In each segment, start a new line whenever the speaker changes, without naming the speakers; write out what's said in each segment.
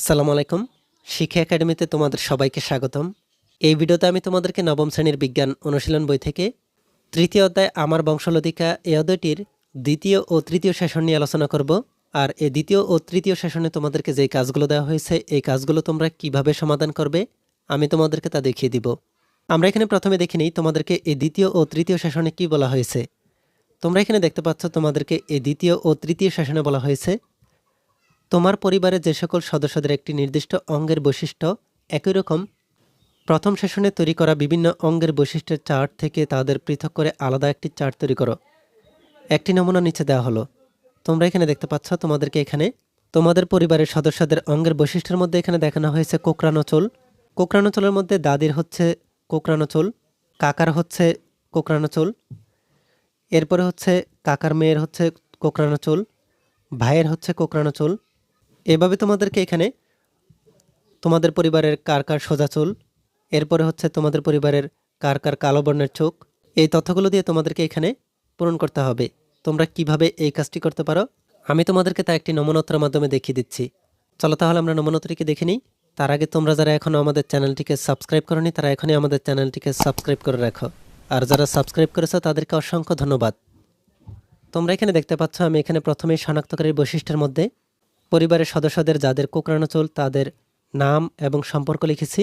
আসসালামু আলাইকুম। শিক্ষা একাডেমিতে তোমাদের সবাইকে স্বাগতম। এই ভিডিওতে আমি তোমাদেরকে নবম শ্রেণির বিজ্ঞান অনুশীলন বই থেকে তৃতীয় অধ্যায় আমার বংশলতিকা এই অধ্যায়টির দ্বিতীয় ও তৃতীয় সেশন নিয়ে আলোচনা করব। আর এই দ্বিতীয় ও তৃতীয় সেশনে তোমাদেরকে যে কাজগুলো দেওয়া হয়েছে, এই কাজগুলো তোমরা কীভাবে সমাধান করবে, আমি তোমাদেরকে তা দেখিয়ে দিব। আমরা এখানে প্রথমে দেখে নিই তোমাদেরকে এই দ্বিতীয় ও তৃতীয় সেশনে কি বলা হয়েছে। তোমরা এখানে দেখতে পাচ্ছ তোমাদেরকে এই দ্বিতীয় ও তৃতীয় সেশনে বলা হয়েছে তোমার পরিবারের যে সকল সদস্যদের একটি নির্দিষ্ট অঙ্গের বৈশিষ্ট্য একই রকম, প্রথম সেশনে তৈরি করা বিভিন্ন অঙ্গের বৈশিষ্ট্যের চার্ট থেকে তাদের পৃথক করে আলাদা একটি চার্ট তৈরি করো। একটি নমুনা নিচে দেওয়া হলো। তোমরা এখানে দেখতে পাচ্ছ তোমাদেরকে এখানে তোমাদের পরিবারের সদস্যদের অঙ্গের বৈশিষ্ট্যের মধ্যে এখানে দেখানো হয়েছে কোকরানো চুল। কোকরানো চুলের মধ্যে দাদির হচ্ছে কোকরানো চুল, কাকার হচ্ছে কোকরানো চুল, এরপরে হচ্ছে কাকার মেয়ের হচ্ছে কোকরানো চুল, ভাইয়ের হচ্ছে কোকরানো চুল এভাবে তোমাদেরকে এখানে তোমাদের পরিবারের কার কার সোজা চুল, এরপরে হচ্ছে তোমাদের পরিবারের কার কার কালো বর্ণের চোখ, এই তথ্যগুলো দিয়ে তোমাদেরকে এখানে পূরণ করতে হবে। তোমরা কীভাবে এই কাজটি করতে পারো? আমি তোমাদেরকে তা একটি নমনোত্তরের মাধ্যমে দেখিয়ে দিচ্ছি। চলো তাহলে আমরা নমনোত্তরীকে দেখে নিই। তার আগে তোমরা যারা এখনও আমাদের চ্যানেলটিকে সাবস্ক্রাইব করনি, তারা এখনই আমাদের চ্যানেলটিকে সাবস্ক্রাইব করে রাখো। আর যারা সাবস্ক্রাইব করেছ, তাদেরকে অসংখ্য ধন্যবাদ। তোমরা এখানে দেখতে পাচ্ছ, আমি এখানে প্রথমেই শনাক্তকারী বৈশিষ্ট্যের মধ্যে পরিবারের সদস্যদের যাদের কোকড়ানো চুল, তাদের নাম এবং সম্পর্ক লিখেছি।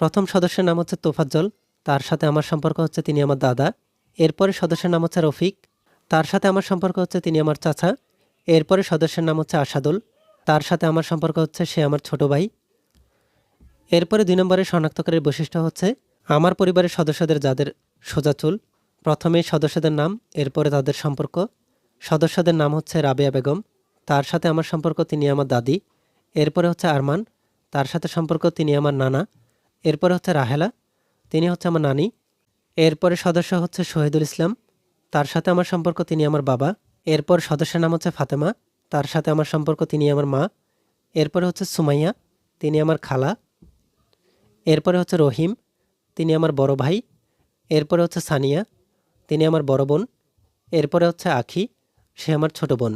প্রথম সদস্যের নাম হচ্ছে তোফাজ্জল, তার সাথে আমার সম্পর্ক হচ্ছে তিনি আমার দাদা। এরপরে সদস্যের নাম হচ্ছে রফিক, তার সাথে আমার সম্পর্ক হচ্ছে তিনি আমার চাচা। এরপরে সদস্যের নাম হচ্ছে আসাদুল, তার সাথে আমার সম্পর্ক হচ্ছে সে আমার ছোট ভাই। এরপরে দুই নম্বরের শনাক্তকারীর বৈশিষ্ট্য হচ্ছে আমার পরিবারের সদস্যদের যাদের সোজা চুল প্রথমেই সদস্যদের নাম, এরপরে তাদের সম্পর্ক। সদস্যদের নাম হচ্ছে রাবেয়া বেগম তার সাথে আমার সম্পর্ক তিনি আমার দাদি, এরপরে হচ্ছে আরমান, তার সাথে সম্পর্ক তিনি আমার নানা, এরপরে হচ্ছে রাহেলা, তিনি হচ্ছে আমার নানি, এরপরে সদস্য হচ্ছে শহীদুল ইসলাম, তার সাথে আমার সম্পর্ক তিনি আমার বাবা, এরপর সদস্যের নাম হচ্ছে ফাতেমা, তার সাথে আমার সম্পর্ক তিনি আমার মা, এরপরে হচ্ছে সুমাইয়া, তিনি আমার খালা, এরপরে হচ্ছে রহিম, তিনি আমার বড় ভাই, এরপরে হচ্ছে সানিয়া, তিনি আমার বড় বোন, এরপরে হচ্ছে আখি, সে আমার ছোট বোন।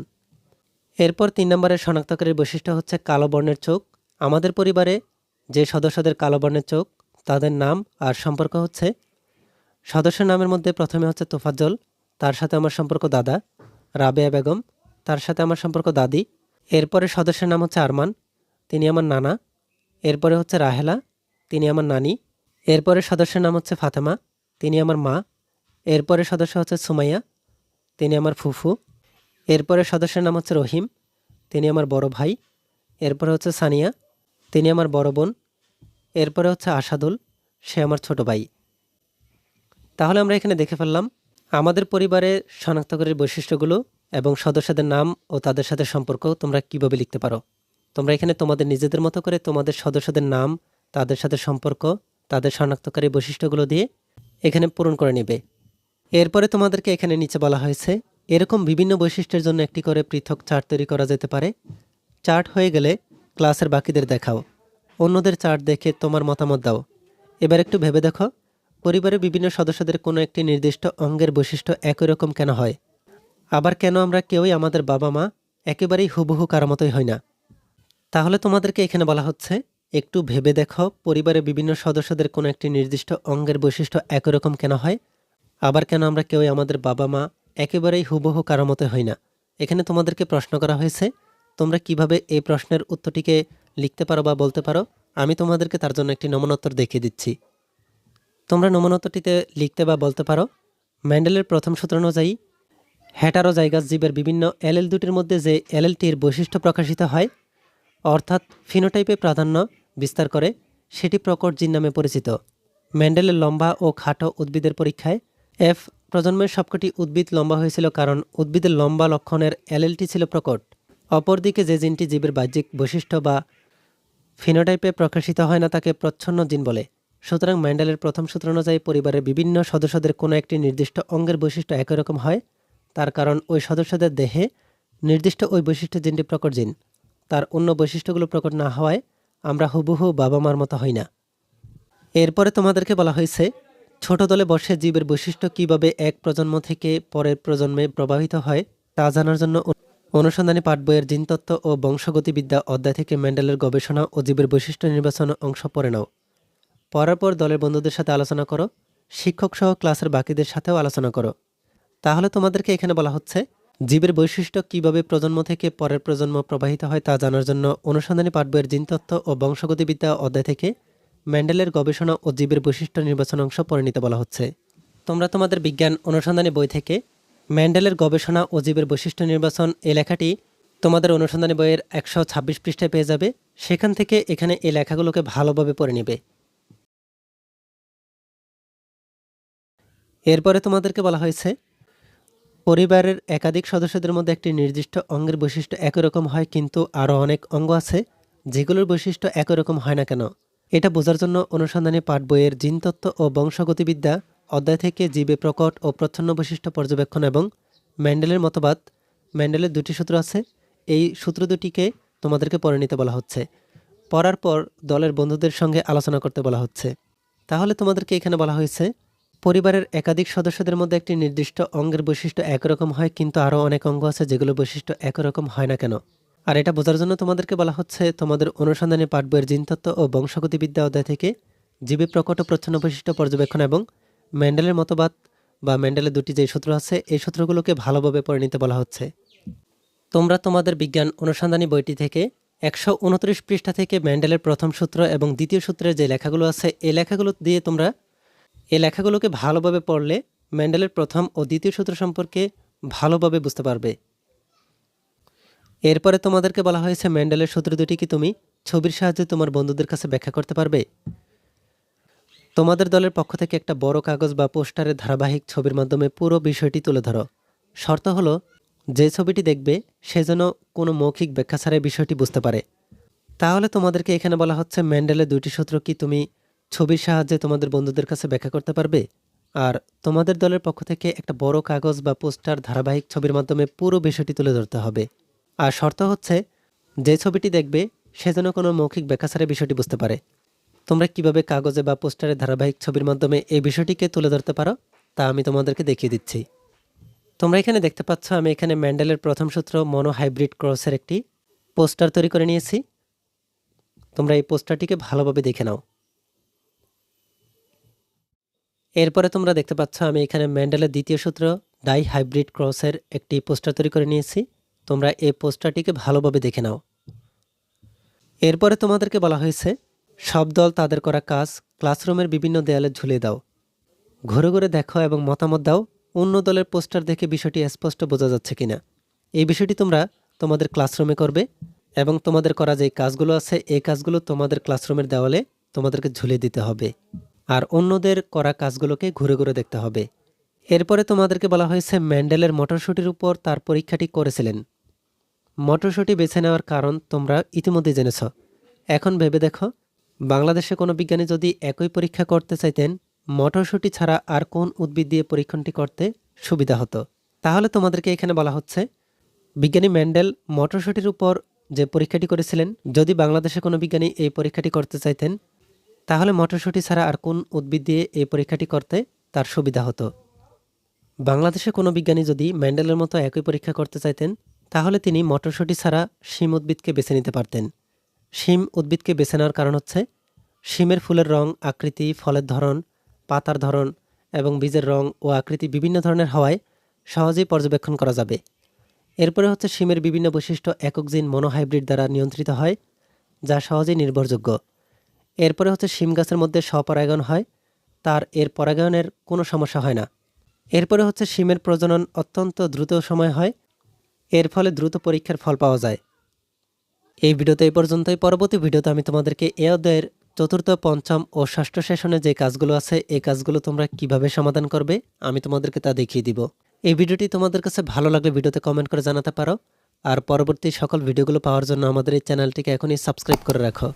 এরপর তিন নম্বরের শনাক্তকারীর বৈশিষ্ট্য হচ্ছে কালো বর্ণের চোখ। আমাদের পরিবারে যে সদস্যদের কালো বর্ণের চোখ, তাদের নাম আর সম্পর্ক হচ্ছে সদস্যের নামের মধ্যে প্রথমে হচ্ছে তোফাজ্জল, তার সাথে আমার সম্পর্ক দাদা, রাবেয়া বেগম, তার সাথে আমার সম্পর্ক দাদি। এরপরে সদস্যের নাম হচ্ছে আরমান, তিনি আমার নানা। এরপরে হচ্ছে রাহেলা, তিনি আমার নানি। এরপরে সদস্যের নাম হচ্ছে ফাতেমা, তিনি আমার মা। এরপরে সদস্য হচ্ছে সুমাইয়া, তিনি আমার ফুফু। এরপরে সদস্যের নাম হচ্ছে রহিম, তিনি আমার বড় ভাই। এরপরে হচ্ছে সানিয়া, তিনি আমার বড় বোন। এরপরে হচ্ছে আসাদুল, সে আমার ছোট ভাই। তাহলে আমরা এখানে দেখে ফেললাম, আমাদের পরিবারে শনাক্তকারীর বৈশিষ্ট্যগুলো এবং সদস্যদের নাম ও তাদের সাথে সম্পর্ক তোমরা কীভাবে লিখতে পারো? তোমরা এখানে তোমাদের নিজেদের মতো করে তোমাদের সদস্যদের নাম, তাদের সাথে সম্পর্ক, তাদের শনাক্তকারী বৈশিষ্ট্যগুলো দিয়ে এখানে পূরণ করে নেবে। এরপরে তোমাদেরকে এখানে নিচে বলা হয়েছে এরকম বিভিন্ন বৈশিষ্ট্যের জন্য একটি করে পৃথক চার্ট তৈরি করা যেতে পারে। চার্ট হয়ে গেলে ক্লাসের বাকিদের দেখাও। অন্যদের চার্ট দেখে তোমার মতামত দাও। এবার একটু ভেবে দেখো, পরিবারের বিভিন্ন সদস্যদের কোনো একটি নির্দিষ্ট অঙ্গের বৈশিষ্ট্য একই রকম কেন হয়? আবার কেন আমরা কেউই আমাদের বাবা মা একেবারেই হুবহু কারও মতোই হয় না? তাহলে তোমাদেরকে এখানে বলা হচ্ছে, একটু ভেবে দেখো, পরিবারের বিভিন্ন সদস্যদের কোনো একটি নির্দিষ্ট অঙ্গের বৈশিষ্ট্য একই রকম কেন হয়? আবার কেন আমরা কেউই আমাদের বাবা মা একেবারেই হুবহু কারও মতে হয় না। এখানে তোমাদেরকে প্রশ্ন করা হয়েছে, তোমরা কীভাবে এই প্রশ্নের উত্তরটিকে লিখতে পারো বা বলতে পারো? আমি তোমাদেরকে তার জন্য একটি নমনোত্তর দেখিয়ে দিচ্ছি। তোমরা নমনোত্তরটিতে লিখতে বা বলতে পারো, ম্যান্ডেলের প্রথম সূত্র অনুযায়ী হ্যাটারো জায়গাস জীবের বিভিন্ন এলএল দুটির মধ্যে যে এলএলটির বৈশিষ্ট্য প্রকাশিত হয়, অর্থাৎ ফিনোটাইপে প্রাধান্য বিস্তার করে, সেটি প্রকট জিন নামে পরিচিত। ম্যান্ডেলের লম্বা ও খাটো উদ্ভিদের পরীক্ষায়, এফ প্রজন্মের সবকটি উদ্ভিদ লম্বা হয়েছিল কারণ উদ্ভিদের লম্বা লক্ষণের এলএলটি ছিল প্রকট। অপরদিকে যে জিনটি জীবের বাহ্যিক বৈশিষ্ট্য বা ফিনোটাইপে প্রকাশিত হয় না তাকে প্রচ্ছন্ন জিন বলে। সুতরাং ম্যান্ডেলের প্রথম সূত্র অনুযায়ী পরিবারের বিভিন্ন সদস্যদের কোনো একটি নির্দিষ্ট অঙ্গের বৈশিষ্ট্য একই রকম হয়। তার কারণ ওই সদস্যদের দেহে নির্দিষ্ট ওই বৈশিষ্ট্য জিনটি প্রকট জিন। তার অন্য বৈশিষ্ট্যগুলো প্রকট না হওয়ায় আমরা হুবহু বাবা মার মতো হই না। এরপরে তোমাদেরকে বলা হয়েছে ছোট দলে বসে জীবের বৈশিষ্ট্য কীভাবে এক প্রজন্ম থেকে পরের প্রজন্মে প্রভাবিত হয়, তা জানার জন্য অনুসন্ধানী পাঠ বইয়ের জিনতত্ত্ব ও বংশগতিবিদ্যা অধ্যায় থেকে মেন্ডেলের গবেষণা ও জীবের বৈশিষ্ট্য নির্বাচন অংশ পড়ে নাও। পড়ার পর দলের বন্ধুদের সাথে আলোচনা করো, শিক্ষক সহ ক্লাসের বাকিদের সাথেও আলোচনা করো। তাহলে তোমাদেরকে এখানে বলা হচ্ছে, জীবের বৈশিষ্ট্য কীভাবে প্রজন্ম থেকে পরের প্রজন্ম প্রবাহিত হয় তা জানার জন্য অনুসন্ধানী পাঠ বইয়ের জিনতত্ত্ব ও বংশগতিবিদ্যা অধ্যায় থেকে মেন্ডেলের গবেষণা ও জীবের বৈশিষ্ট্য নির্বাচন অংশ নিতে বলা হচ্ছে। তোমরা তোমাদের বিজ্ঞান অনুসন্ধানী বই থেকে ম্যান্ডেলের গবেষণা ও জীবের বৈশিষ্ট্য নির্বাচন এই লেখাটি তোমাদের অনুসন্ধানী বইয়ের একশো ছাব্বিশ পৃষ্ঠায় পেয়ে যাবে। সেখান থেকে এখানে এই লেখাগুলোকে ভালোভাবে পড়ে নেবে। এরপরে তোমাদেরকে বলা হয়েছে, পরিবারের একাধিক সদস্যদের মধ্যে একটি নির্দিষ্ট অঙ্গের বৈশিষ্ট্য একই রকম হয়, কিন্তু আরও অনেক অঙ্গ আছে, যেগুলোর বৈশিষ্ট্য একই রকম হয় না কেন? এটা বোঝার জন্য অনুসন্ধানী পাঠ বইয়ের জিনতত্ত্ব ও বংশগতিবিদ্যা, অধ্যায় থেকে জীবে প্রকট ও প্রচ্ছন্ন বৈশিষ্ট্য পর্যবেক্ষণ এবং ম্যান্ডেলের মতবাদ। ম্যান্ডেলের দুটি সূত্র আছে। এই সূত্র দুটিকে তোমাদেরকে পড়ে নিতে বলা হচ্ছে। পড়ার পর দলের বন্ধুদের সঙ্গে আলোচনা করতে বলা হচ্ছে। তাহলে তোমাদেরকে এখানে বলা হয়েছে, পরিবারের একাধিক সদস্যদের মধ্যে একটি নির্দিষ্ট অঙ্গের বৈশিষ্ট্য একরকম হয়, কিন্তু আরও অনেক অঙ্গ আছে যেগুলো বৈশিষ্ট্য একরকম হয় না কেন? আর এটা বোঝার জন্য তোমাদেরকে বলা হচ্ছে, তোমাদের অনুসন্ধানী পাঠ বইয়ের জিনতত্ত্ব ও বংশগতিবিদ্যা অধ্যায় থেকে জীবী প্রকট ও প্রচ্ছন্ন বৈশিষ্ট্য পর্যবেক্ষণ এবং ম্যান্ডেলের মতবাদ বা ম্যান্ডেলের দুটি যে সূত্র আছে, এই সূত্রগুলোকে ভালোভাবে পড়ে নিতে বলা হচ্ছে। তোমরা তোমাদের বিজ্ঞান অনুসন্ধানী বইটি থেকে একশো উনত্রিশ পৃষ্ঠা থেকে ম্যান্ডেলের প্রথম সূত্র এবং দ্বিতীয় সূত্রের যে লেখাগুলো আছে এই লেখাগুলো দিয়ে তোমরা এই লেখাগুলোকে ভালোভাবে পড়লে ম্যান্ডেলের প্রথম ও দ্বিতীয় সূত্র সম্পর্কে ভালোভাবে বুঝতে পারবে। এরপরে তোমাদেরকে বলা হয়েছে, ম্যান্ডেলের সূত্র দুটি কি তুমি? ছবির সাহায্যে তোমার বন্ধুদের কাছে ব্যাখ্যা করতে পারবে? তোমাদের দলের পক্ষ থেকে একটা বড় কাগজ বা পোস্টারের ধারাবাহিক ছবির মাধ্যমে পুরো বিষয়টি তুলে ধরো। শর্ত হলো, যে ছবিটি দেখবে, সে যেন কোনো মৌখিক ব্যাখ্যা ছাড়াই বিষয়টি বুঝতে পারে। তাহলে তোমাদেরকে এখানে বলা হচ্ছে, ম্যান্ডেলের দুইটি সূত্র কি তুমি? ছবির সাহায্যে তোমাদের বন্ধুদের কাছে ব্যাখ্যা করতে পারবে? আর তোমাদের দলের পক্ষ থেকে একটা বড় কাগজ বা পোস্টার ধারাবাহিক ছবির মাধ্যমে পুরো বিষয়টি তুলে ধরতে হবে। আর শর্ত হচ্ছে, যে ছবিটি দেখবে, সে যেন কোনো মৌখিক ব্যাখ্যা বিষয়টি বুঝতে পারে। তোমরা কীভাবে কাগজে বা পোস্টারে ধারাবাহিক ছবির মাধ্যমে এই বিষয়টিকে তুলে ধরতে পারো, তা আমি তোমাদেরকে দেখিয়ে দিচ্ছি। তোমরা এখানে দেখতে পাচ্ছ, আমি এখানে ম্যান্ডেলের প্রথম সূত্র মনো হাইব্রিড ক্রসের একটি পোস্টার তৈরি করে নিয়েছি। তোমরা এই পোস্টারটিকে ভালোভাবে দেখে নাও। এরপরে তোমরা দেখতে পাচ্ছ, আমি এখানে ম্যান্ডেলের দ্বিতীয় সূত্র ডাই হাইব্রিড ক্রসের একটি পোস্টার তৈরি করে নিয়েছি। তোমরা এই পোস্টারটিকে ভালোভাবে দেখে নাও। এরপরে তোমাদেরকে বলা হয়েছে, সব দল তাদের করা কাজ ক্লাসরুমের বিভিন্ন দেয়ালে ঝুলিয়ে দাও। ঘুরে ঘুরে দেখো এবং মতামত দাও, অন্য দলের পোস্টার দেখে বিষয়টি স্পষ্ট বোঝা যাচ্ছে কিনা। এই বিষয়টি তোমরা তোমাদের ক্লাসরুমে করবে এবং তোমাদের করা যে কাজগুলো আছে, এই কাজগুলো তোমাদের ক্লাসরুমের দেওয়ালে তোমাদেরকে ঝুলিয়ে দিতে হবে। আর অন্যদের করা কাজগুলোকে ঘুরে ঘুরে দেখতে হবে। এরপরে তোমাদেরকে বলা হয়েছে ম্যান্ডেলের মটরশুটির উপর তার পরীক্ষাটি করেছিলেন। মটরশুটি বেছে নেওয়ার কারণ তোমরা ইতিমধ্যে জেনেছ। এখন ভেবে দেখো, বাংলাদেশে কোনো বিজ্ঞানী যদি একই পরীক্ষা করতে চাইতেন, মটরশুটি ছাড়া আর কোন উদ্ভিদ দিয়ে পরীক্ষণটি করতে সুবিধা হতো? তাহলে তোমাদেরকে এখানে বলা হচ্ছে, বিজ্ঞানী ম্যান্ডেল মটরশুটির উপর যে পরীক্ষাটি করেছিলেন, যদি বাংলাদেশে কোনো বিজ্ঞানী এই পরীক্ষাটি করতে চাইতেন, তাহলে মটরশুটি ছাড়া আর কোন উদ্ভিদ দিয়ে এই পরীক্ষাটি করতে তার সুবিধা হতো? বাংলাদেশে কোনো বিজ্ঞানী যদি ম্যান্ডেলের মতো একই পরীক্ষা করতে চাইতেন, তাহলে তিনি মটরশুটি ছাড়া শিম উদ্ভিদকে বেছে নিতে পারতেন। শিম উদ্ভিদকে বেছে নেওয়ার কারণ হচ্ছে, শিমের ফুলের রং, আকৃতি, ফলের ধরন, পাতার ধরন এবং বীজের রং ও আকৃতি বিভিন্ন ধরনের হওয়ায় সহজেই পর্যবেক্ষণ করা যাবে। এরপরে হচ্ছে শিমের বিভিন্ন বৈশিষ্ট্য একক জিন মনোহাইব্রিড দ্বারা নিয়ন্ত্রিত হয়, যা সহজেই নির্ভরযোগ্য। এরপরে হচ্ছে শিম গাছের মধ্যে স্বপরাগায়ন হয়, তার এর পরাগায়নের কোনো সমস্যা হয় না। এরপরে হচ্ছে শিমের প্রজনন অত্যন্ত দ্রুত সময় হয়। এর ফলে দ্রুত পরীক্ষার ফল পাওয়া যায়। এই ভিডিওতে এই পর্যন্তই। পরবর্তী ভিডিওতে আমি তোমাদেরকে এ অধ্যায়ের চতুর্থ, পঞ্চম ও ষষ্ঠ সেশনে যে কাজগুলো আছে এই কাজগুলো তোমরা কীভাবে সমাধান করবে, আমি তোমাদেরকে তা দেখিয়ে দিব। এই ভিডিওটি তোমাদের কাছে ভালো লাগলে ভিডিওতে কমেন্ট করে জানাতে পারো। আর পরবর্তী সকল ভিডিওগুলো পাওয়ার জন্য আমাদের এই চ্যানেলটিকে এখনই সাবস্ক্রাইব করে রাখো।